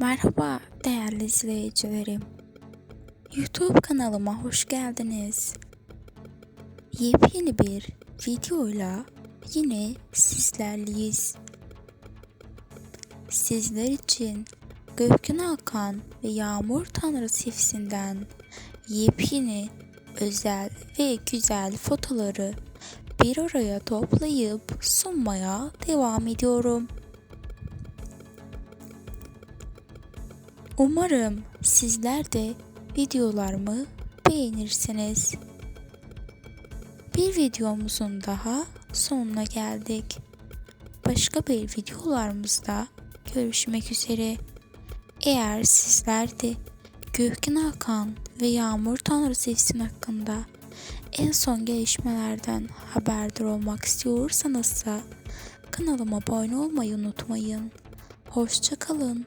Merhaba değerli izleyicilerim. YouTube kanalıma hoş geldiniz. Yepyeni bir videoyla yine sizlerleyiz. Sizler için Gökhan Hakan ve Yağmur Tanrısı hifsinden yepyeni, özel ve güzel fotoları bir araya toplayıp sunmaya devam ediyorum. Umarım sizler de videolarımı beğenirsiniz. Bir videomuzun daha sonuna geldik. Başka bir videolarımızda görüşmek üzere. Eğer sizler de Gökhan Hakan ve Yağmur Tanrısı isim hakkında en son gelişmelerden haberdar olmak istiyorsanız da kanalıma abone olmayı unutmayın. Hoşça kalın.